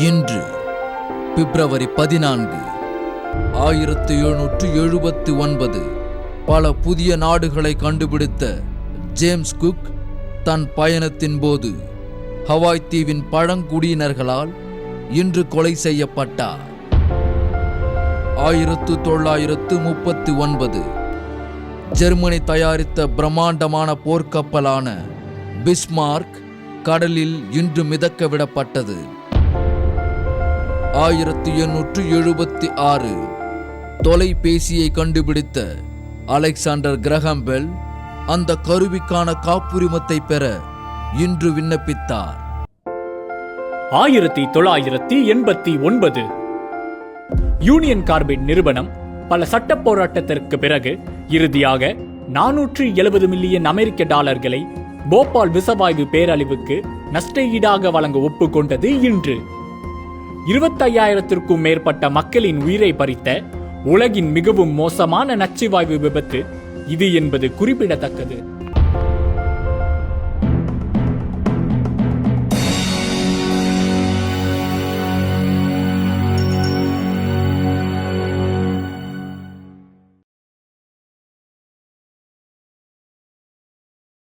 இன்று பிப்ரவரி பதினான்கு ஆயிரத்து எழுநூற்று எழுபத்தி ஒன்பது பல புதிய நாடுகளை கண்டுபிடித்த ஜேம்ஸ் குக் தன் பயணத்தின் போது ஹவாய் தீவின் பழங்குடியினர்களால் இன்று கொலை செய்யப்பட்டார். ஆயிரத்து தொள்ளாயிரத்து முப்பத்தி ஒன்பது ஜெர்மனி தயாரித்த பிரம்மாண்டமான போர்க்கப்பலான பிஸ்மார்க் கடலில் இன்று மிதக்க விடப்பட்டது. ஆயிரத்தி எண்ணூற்று எழுபத்தி ஆறு. தொலைபேசியை கண்டுபிடித்த அலெக்சாண்டர் கிரஹம்பெல் அந்த கருவிக்கான காப்புரிமத்தை பெற இன்று விண்ணப்பித்தார். ஆயிரத்தி தொள்ளாயிரத்தி எண்பத்தி ஒன்பது. யூனியன் கார்பைட் நிறுவனம் பல சட்ட போராட்டத்திற்கு பிறகு இறுதியாக நானூற்றி எழுபது மில்லியன் அமெரிக்க டாலர்களை போபால் விசவாய்வு பேரழிவுக்கு நஷ்ட ஈடாக வழங்க ஒப்புக்கொண்டது இன்று. இருபத்தையாயிரத்திற்கும் மேற்பட்ட மக்களின் உயிரை பறித்த உலகின் மிகவும் மோசமான நச்சுவாயு விபத்து இது என்பது குறிப்பிடத்தக்கது.